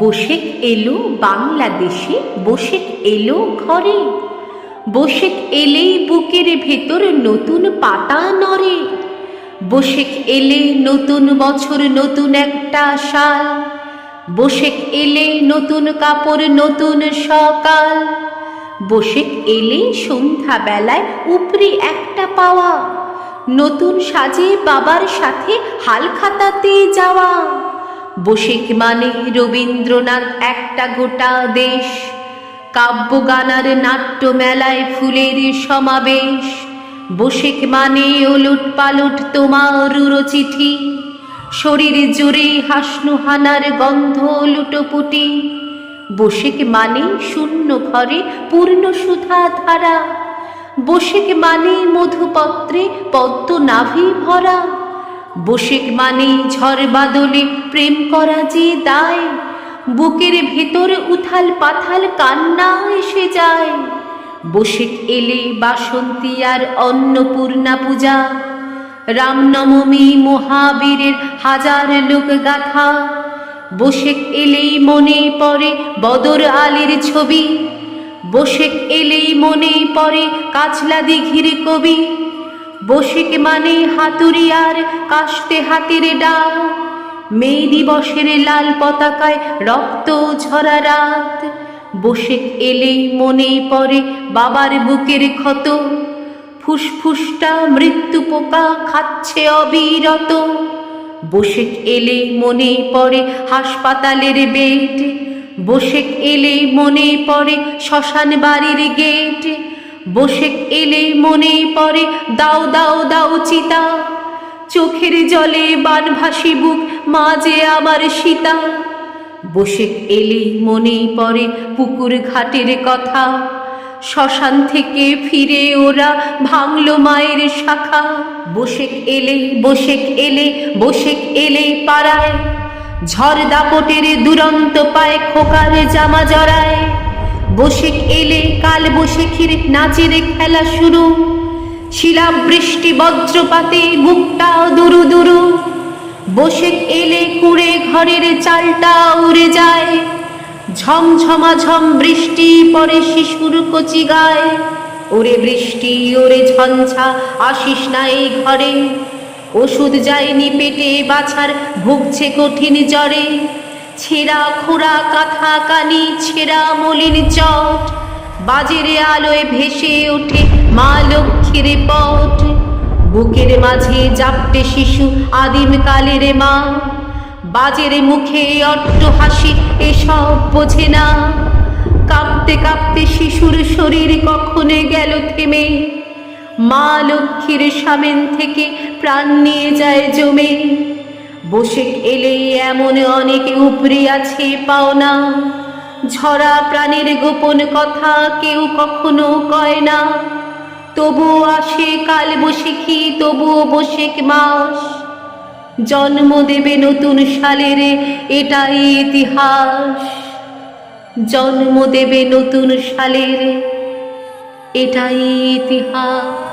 বসেক এলো বাংলাদেশে, বসেক এলো ঘরে। বসেক এলেই বুকের ভেতর নতুন পাতা নড়ে। বসেক এলে নতুন বছর, নতুন একটা সাল। বসেক এলে নতুন কাপড়, নতুন সকাল। বসেক এলে সন্ধ্যা বেলায় উপরি একটা পাওয়া। নতুন সাজে বাবার সাথে হাল খাতাতে যাওয়া। বসেক মানে রবীন্দ্রনাথ একটা গোটা দেশ। কাব্যগানার নাট্য মেলায় ফুলের সমাবেশ। বসেক মানে ওলট পালট তোমার চিঠি শরীর জোরে হাসনুহানার গন্ধ লুটোপুটি। বসেক মানে শূন্য ঘরে পূর্ণ সুধা ধারা বসেক মানে মধুপত্রে পদ্ম নাভি ভরা। বসেক মানে ঝড় বাদলে প্রেম করা যে দায়। বুকের ভেতর উথাল পাথাল কান্না এসে যায়। বসেক এলে বাসন্তী আর অন্নপূর্ণা পূজা। রামনবমী মহাবীরের হাজার লোক গাথা। বসেক এলেই মনে পড়ে বদর আলীর ছবি। বসেক এলেই মনেই পড়ে কাছলা দিঘির কবি। বসেক মানে হাতুরিয়ার কাস্তে হাতের ডাক মে দিবসের লাল পতাকায় রক্ত ঝরা রাত। বসেক এলেই মনেই পড়ে বাবার বুকের ক্ষত। ফুসফুসটা মৃত্যু পোকা খাচ্ছে অবিরত। বসেক এলেই মনেই পড়ে হাসপাতালের বেড। বসেক এলে মনে পড়ে শ্মশান বাড়ির গেট। বসেক এলে মনে পড়ে দাও দাও দাও চিতা। চোখের জলে বানভাসি বুক, মাঝে আমার সীতা। বসেক এলে মনে পড়ে পুকুর ঘাটের কথা। শ্মশান থেকে ফিরে ওরা ভাঙলো মায়ের শাখা। বসেক এলে বসেক এলে বসেক এলে পাড়ায়। ঝড় দাপটের দুরন্ত পায় খোকার জামা জড়ায়। বসেক এলে কাল বসে বসেখির নাচের খেলা শুরু। শিলা বৃষ্টি বজ্রপাতে বুকটা দুরু দুরু। বসেক এলে কুড়ে ঘরের চালটা উড়ে যায়। ঝমঝমা ঝম বৃষ্টি পরে শিশুর কচি গায়। ওরে বৃষ্টি, ওরে ঝঞ্ঝা, আসিস না এই ঘরে। ওষুধ যায়নি পেটে, বাছার ভুগছে কঠিন জ্বরে। ছেঁড়া খোড়া কাঁথা কানি, ছেঁড়া মলিন চট। বাজেরে আলোয় ভেসে ওঠে মা লক্ষ্মীর পট। বুকের মাঝে জাপটে শিশু আদিম কালের মা। বাজের মুখে অট্ট হাসি এসব বোঝে না। কাঁপতে কাঁপতে শিশুর শরীর কখনে গেল থেমে। মা লক্ষ্মীর সামেন থেকে প্রাণ নিয়ে যায় জমে। বসে এলে এমন অনেক উপরে আছে পাওনা। ঝরা প্রাণের গোপন কথা কেউ কখনো কয় না। তবুও আসে কাল বসেখি তবুও বসেক মাস। জন্ম দেবে নতুন সালের, এটাই ইতিহাস। জন্ম দেবে নতুন সালের, এটাই ইতিহাস।